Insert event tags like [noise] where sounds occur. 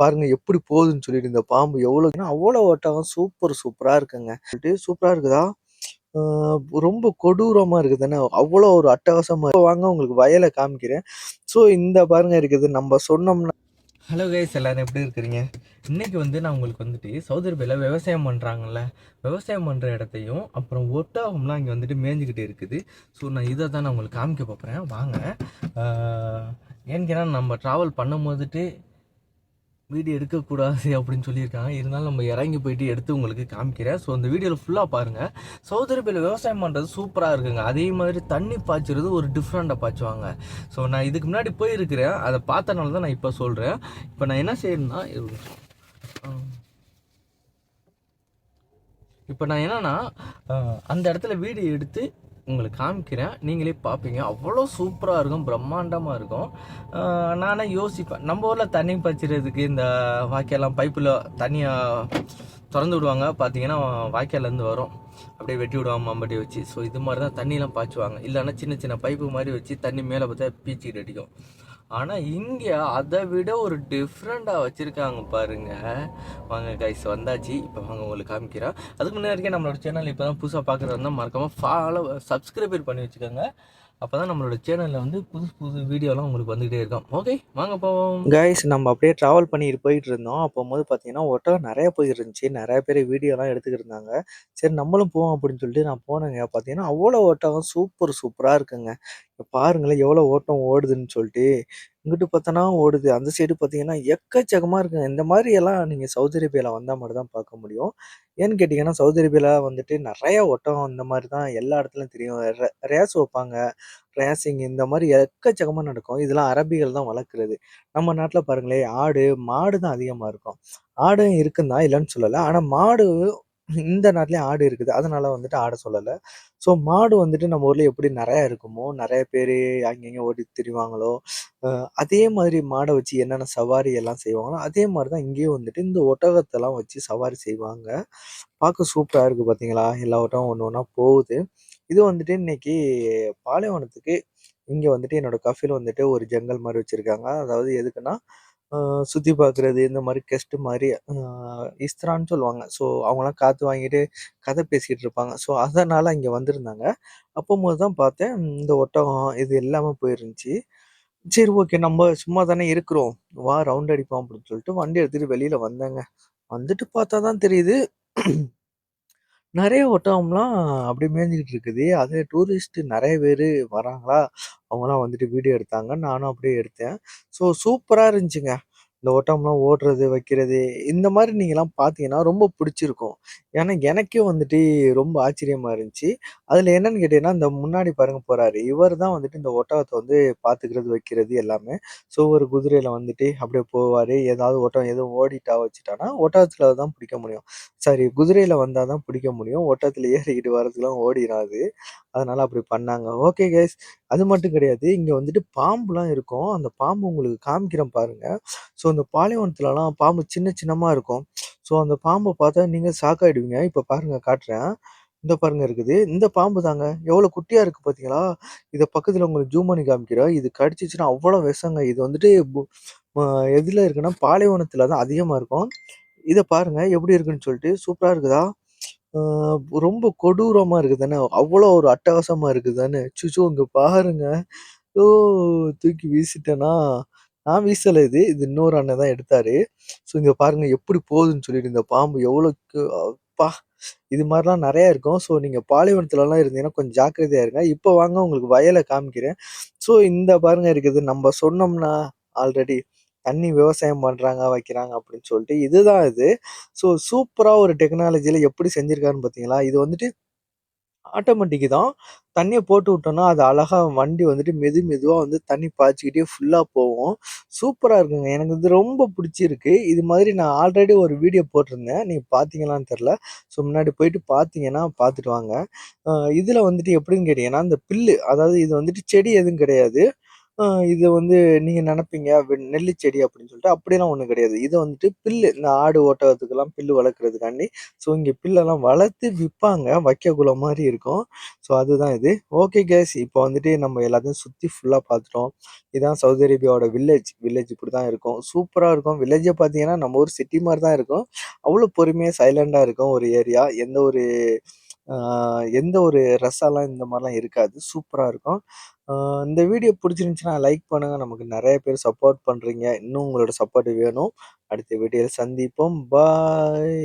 பாருங்க எப்படி போகுதுன்னு சொல்லிட்டு இந்த பாம்பு எவ்வளோ அவ்வளோ ஒட்டகம் சூப்பர் சூப்பராக இருக்குங்க. சொல்லிட்டு சூப்பராக இருக்குதா? ரொம்ப கொடூரமாக இருக்குது தானே அவ்வளோ ஒரு அட்டகாசமாக வாங்க உங்களுக்கு வயலை காமிக்கிறேன். ஸோ இந்த பாருங்க இருக்குது. நம்ம சொன்னோம்னா ஹலோ கைஸ் எல்லோரும் எப்படி இருக்கிறீங்க? இன்னைக்கு வந்து நான் உங்களுக்கு வந்துட்டு சவுதி அரேபியாவில் விவசாயம் பண்ணுறாங்கல்ல விவசாயம் பண்ணுற இடத்தையும் அப்புறம் ஒட்டகம்லாம் இங்கே வந்துட்டு மேய்ஞ்சிக்கிட்டு இருக்குது. ஸோ நான் இதை தான் நான் உங்களுக்கு காமிக்க போகிறேன் வாங்க. ஏன்னு கேட்டால் நம்ம ட்ராவல் பண்ணும் போதுட்டு வீடியோ எடுக்கக்கூடாது [laughs] அப்படின்னு சொல்லியிருக்காங்க. இருந்தாலும் நம்ம இறங்கி போயிட்டு எடுத்து உங்களுக்கு காமிக்கிறேன். ஸோ அந்த வீடியோவில் ஃபுல்லாக பாருங்கள் சவுதி அரேபியாவில் விவசாயம் பண்ணுறது சூப்பராக இருக்குங்க. அதே மாதிரி தண்ணி பாய்ச்சுறது ஒரு டிஃப்ரெண்ட்டாக பாய்ச்சுவாங்க. ஸோ நான் இதுக்கு முன்னாடி போயிருக்கிறேன். அதை பார்த்தனால தான் நான் இப்போ சொல்கிறேன் இப்போ நான் என்ன செய்யணும்னா இப்போ நான் என்னன்னா அந்த இடத்துல வீடியோ எடுத்து உங்களுக்கு காமிக்கிறேன். நீங்களே பார்ப்பீங்க. அவ்வளோ சூப்பராக இருக்கும். பிரம்மாண்டமாக இருக்கும். அஹ், நானே யோசிப்பேன். நம்ம ஊரில் தண்ணி பாய்ச்சறதுக்கு இந்த வாய்க்காலாம் பைப்பில் தண்ணியாக திறந்து விடுவாங்க. பார்த்தீங்கன்னா வாய்க்கால்லேருந்து வரும். அப்படியே வெட்டி விடுவாங்க மம்பட்டி வச்சு. ஸோ இது மாதிரி தான் தண்ணிலாம் பாய்ச்சுவாங்க. இல்லைன்னா சின்ன சின்ன பைப்பு மாதிரி வச்சு தண்ணி மேலே பார்த்தா பீச்சிக்கிட்டு அடிக்கும். ஆனால் இங்கே அதை விட ஒரு டிஃப்ரெண்ட்டாக வச்சுருக்காங்க பாருங்க. வாங்க கைஸ் வந்தாச்சு. இப்போ வாங்க உங்களுக்கு காமிக்கிறேன். அதுக்கு முன்னாடி நம்மளோட சேனல் இப்போ தான் புதுசாக பார்க்குறது இருந்தால் மறக்காமல் ஃபாலோ சப்ஸ்கிரைபர் பண்ணி வச்சுக்கோங்க. அப்போ தான் நம்மளோட சேனலில் வந்து புது புது வீடியோலாம் உங்களுக்கு வந்துகிட்டே இருக்கும். ஓகே வாங்க போவோம். கைஸ் நம்ம அப்படியே ட்ராவல் பண்ணிட்டு போயிட்டு இருந்தோம். அப்போது பார்த்தீங்கன்னா ஒட்டகம் நிறைய போயிட்டு இருந்துச்சு நிறைய பேர் வீடியோலாம் எடுத்துக்கிட்டு இருந்தாங்க. சரி நம்மளும் போவோம் அப்படின்னு சொல்லிட்டு நான் போனேங்க. பார்த்தீங்கன்னா அவ்வளோ ஒட்டகம் சூப்பர் சூப்பராக இருக்குங்க. பாருங்களேன் எவ்வளோ ஓட்டம் ஓடுதுன்னு சொல்லிட்டு. இங்கிட்டு பார்த்தோன்னா ஓடுது. அந்த சைடு பார்த்தீங்கன்னா எக்கச்சக்கமாக இருக்குங்க. இந்த மாதிரி எல்லாம் நீங்கள் சவுதி அரேபியாவில் வந்தால் மட்டும் தான் பார்க்க முடியும். ஏன்னு கேட்டிங்கன்னா சவுதி அரேபியாவில் வந்துட்டு நிறைய ஒட்டகம் இந்த மாதிரி தான் எல்லா இடத்துலையும் தெரியும். ரே- ரேஸ் வைப்பாங்க. ரேசிங் இந்த மாதிரி எக்கச்சக்கமாக நடக்கும். இதெல்லாம் அரபிகள் தான் வளர்க்குறது. நம்ம நாட்டில் பாருங்களேன் ஆடு மாடு தான் அதிகமாக இருக்கும். ஆடும் இருக்குன்னு தான் இல்லைன்னு சொல்லலை. ஆனால் மாடு இந்த நாட்டிலே ஆடு இருக்குது. அதனால வந்துட்டு ஆட சொல்லலை. ஸோ மாடு வந்துட்டு நம்ம ஊரில் எப்படி நிறையா இருக்குமோ நிறைய பேர் அங்கங்கே ஓடி திரிவாங்களோ அதே மாதிரி மாடை வச்சு என்னென்ன சவாரி எல்லாம் செய்வாங்களோ அதே மாதிரி தான் இங்கேயும் வந்துட்டு இந்த ஒட்டகத்தெல்லாம் வச்சு சவாரி செய்வாங்க. பார்க்க சூப்பராக இருக்குது பார்த்தீங்களா? எல்லா ஒட்டகம் ஒன்று ஒன்றா போகுது. இது வந்துட்டு இன்னைக்கு பாலைவனத்துக்கு இங்கே வந்துட்டு என்னோட கஃபில் வந்துட்டு ஒரு ஜங்கல் மாதிரி வச்சுருக்காங்க. அதாவது எதுக்குன்னா சுற்றி பார்க்குறது இந்த மாதிரி கெஸ்ட்டு மாதிரி இஸ்திரான்னு சொல்லுவாங்க. ஸோ அவங்களாம் காற்று வாங்கிட்டு கதை பேசிக்கிட்டு இருப்பாங்க. ஸோ அதனால் இங்கே வந்திருந்தாங்க. அப்போது தான் பார்த்தேன் இந்த ஒட்டகம் இது எல்லாமே போயிருந்துச்சு. சரி ஓகே நம்ம சும்மா தானே இருக்கிறோம். வா ரவுண்ட் அடிப்போம் அப்படின்னு சொல்லிட்டு வண்டி எடுத்துகிட்டு வெளியில் வந்தேங்க. வந்துட்டு பார்த்தா தான் தெரியுது நிறைய ஒட்டகம்லாம் அப்படியே மேய்ஞ்சிக்கிட்டு இருக்குது அது டூரிஸ்ட்டு நிறைய பேர் வராங்களா? அவங்களாம் வந்துட்டு வீடியோ எடுத்தாங்க. நானும் அப்படியே எடுத்தேன். ஸோ சூப்பராக இருந்துச்சுங்க. இந்த ஓட்டம்லாம் ஓடுறது வைக்கிறது இந்த மாதிரி நீங்கள்லாம் பார்த்தீங்கன்னா ரொம்ப பிடிச்சிருக்கும். ஏன்னா எனக்கே வந்துட்டு ரொம்ப ஆச்சரியமா இருந்துச்சு. அதில் என்னன்னு கேட்டீங்கன்னா இந்த முன்னாடி பாருங்க போறாரு. இவர் தான் வந்துட்டு இந்த ஒட்டகத்தை வந்து பார்த்துக்கிறது வைக்கிறது எல்லாமே. ஸோ ஒரு குதிரையில் வந்துட்டு அப்படியே போவார். ஏதாவது ஒட்டகம் எதுவும் ஓடிட்டா வச்சுட்டானா ஒட்டகத்தில் தான் பிடிக்க முடியும். சாரி குதிரையில் வந்தால் தான் பிடிக்க முடியும். ஓட்டத்தில் ஏறிக்கிட்டு வரதுக்குலாம் ஓடிடாது அதனால் அப்படி பண்ணாங்க. Okay guys. அது மட்டும் கிடையாது. இங்கே வந்துட்டு பாம்புலாம் இருக்கும். அந்த பாம்பு உங்களுக்கு காமிக்கிறேன் பாருங்கள் ஸோ அந்த பாலைவனத்துலலாம் பாம்பு சின்ன சின்னமாக இருக்கும். ஸோ அந்த பாம்பை பார்த்தா நீங்கள் சாக்காயிடுவீங்க இப்போ பாருங்கள் காட்டுறேன். இந்த பாருங்க இருக்குது. இந்த பாம்பு தாங்க. எவ்வளோ குட்டியாக இருக்குது பார்த்தீங்களா? இதை பக்கத்தில் உங்களுக்கு ஜூம் பண்ணி காமிக்கிறோம் இது கடிச்சிச்சுன்னா அவ்வளோ விஷங்க. இது வந்துட்டு எதில் இருக்குன்னா பாலைவனத்தில் தான் அதிகமாக இருக்கும். இதை பாருங்கள் எப்படி இருக்குன்னு சொல்லிட்டு சூப்பராக இருக்குதா? ரொம்ப ரொம்ப கொடூரமா இருக்குதானே அவ்வளோ ஒரு அட்டகாசமா இருக்குதானே சுச்சு இங்க பாருங்க. ஓ தூக்கி வீசிட்டேனா? நான் வீசல இது. இது இன்னொரு அண்ணன் தான் எடுத்தாரு. ஸோ இங்க பாருங்க எப்படி போகுதுன்னு சொல்லிட்டு இந்த பாம்பு எவ்வளோக்கு அப்பா இது மாதிரிலாம் நிறையா இருக்கும். ஸோ நீங்க பாலைவனத்துலலாம் இருந்தீங்கன்னா கொஞ்சம் ஜாக்கிரதையா இருங்க. இப்போ வாங்க உங்களுக்கு வயலை காமிக்கிறேன். ஸோ இந்த பாருங்க இருக்குது. நம்ம சொன்னோம்னா ஆல்ரெடி தண்ணி விவசாயம் பண்ணுறாங்க வைக்கிறாங்க அப்படின்னு சொல்லிட்டு இதுதான் இது. ஸோ சூப்பராக ஒரு டெக்னாலஜியில் எப்படி செஞ்சுருக்காருன்னு பார்த்தீங்களா? இது வந்துட்டு ஆட்டோமேட்டிக்கு தான். தண்ணியை போட்டு விட்டோம்னா அது அழகாக வண்டி வந்துட்டு மெது மெதுவாக வந்து தண்ணி பாய்ச்சிக்கிட்டே ஃபுல்லாக போகும். சூப்பராக இருக்குங்க. எனக்கு இது ரொம்ப பிடிச்சிருக்கு. இது மாதிரி நான் ஆல்ரெடி ஒரு வீடியோ போட்டிருந்தேன். நீங்கள் பார்த்தீங்களான்னு தெரில ஸோ முன்னாடி போயிட்டு பார்த்தீங்கன்னா பார்த்துட்டு வாங்க. இதில் வந்துட்டு எப்படின்னு கேட்டிங்கன்னா இந்த பில்லு அதாவது இது வந்துட்டு செடி எதுவும் கிடையாது. அ இது வந்து நீங்க நெனைப்பீங்க வெ நெல்லு செடி அப்படின்னு சொல்லிட்டு. அப்படிலாம் ஒண்ணும் கிடையாது. இது வந்துட்டு பில்லு. இந்த ஆடு ஒட்டகத்துக்கெல்லாம் பில்லு வளர்க்கறதுக்காண்டி, ஸோ இங்க பில்லெல்லாம் வளர்த்து விப்பாங்க. வைக்கக்குள்ள மாரி இருக்கும். ஸோ அதுதான் இது. ஓகே கேஸ் இப்போ வந்துட்டு நம்ம எல்லாத்தையும் சுத்தி ஃபுல்லா பார்த்துட்டோம். இதான் சவுதி அரேபியாவோட வில்லேஜ். வில்லேஜ் இப்படிதான் இருக்கும். சூப்பரா இருக்கும். வில்லேஜே பார்த்தீங்கன்னா, நம்ம ஊர் சிட்டி மாரி தான் இருக்கும். அவ்வளோ பொறுமையா, சைலண்டாக இருக்கும் ஒரு ஏரியா. எந்த ஒரு எந்த ஒரு ரஸ்ஸாலாம் இந்த மாதிரிலாம் இருக்காது. சூப்பரா இருக்கும். அ இந்த வீடியோ பிடிச்சிருந்துச்சுன்னா லைக் பண்ணுங்க. நமக்கு நெறைய பேர் சப்போர்ட் பண்றீங்க. இன்னும் உங்களோட சப்போர்ட் வேணும். அடுத்த வீடியோல சந்திப்போம். பாய்.